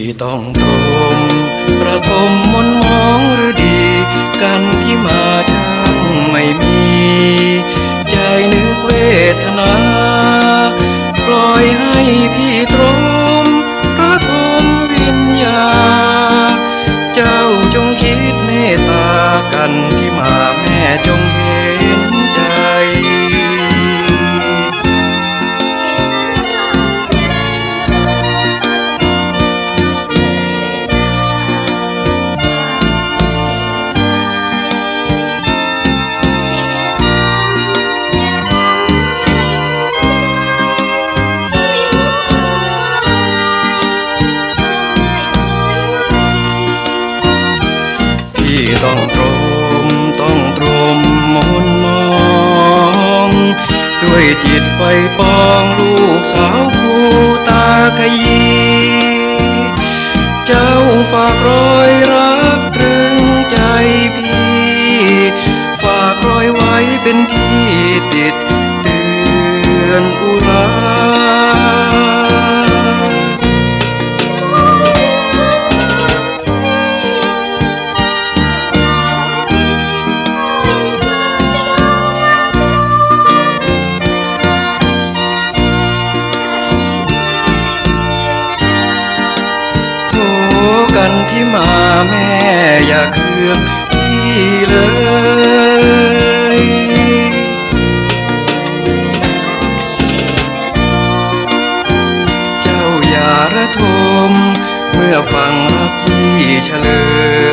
ที่ต้องทมประทมมนมองหรือดี กันที่มาช่างไม่มี ใจนึกเวทนา ปล่อยให้ที่ตรมประทมวิญญา เจ้าจงคิดเมตตากันที่มาแม่จง พี่ต้องตรมต้องตรมมนมอง ด้วยจิตไฟปองลูกสาวผู้ตาขยีเจ้าฝากรอยรักตรึงใจพี่ ฝากรอยไว้เป็นที่ติดเตือนอุรา มาแม่อย่าเคืองพี่เลยเจ้าอย่าระทมเมื่อฟังรักพี่เฉลย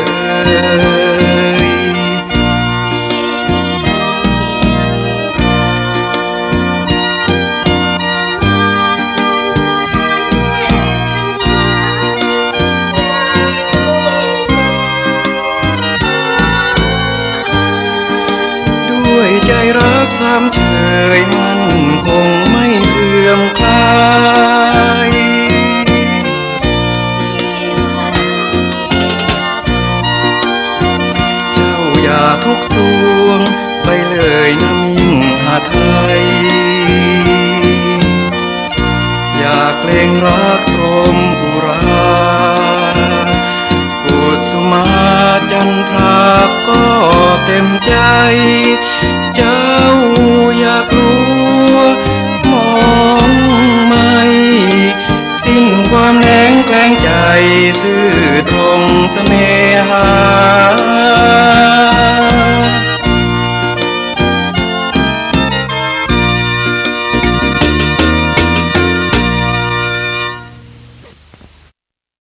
ใจรักสามเฉยมันคงไม่เสื่อมคลายเจ้าอย่าทุกทวงไปเลยนะมิ่งหาไทย อยากเกรงรักตรมอุรา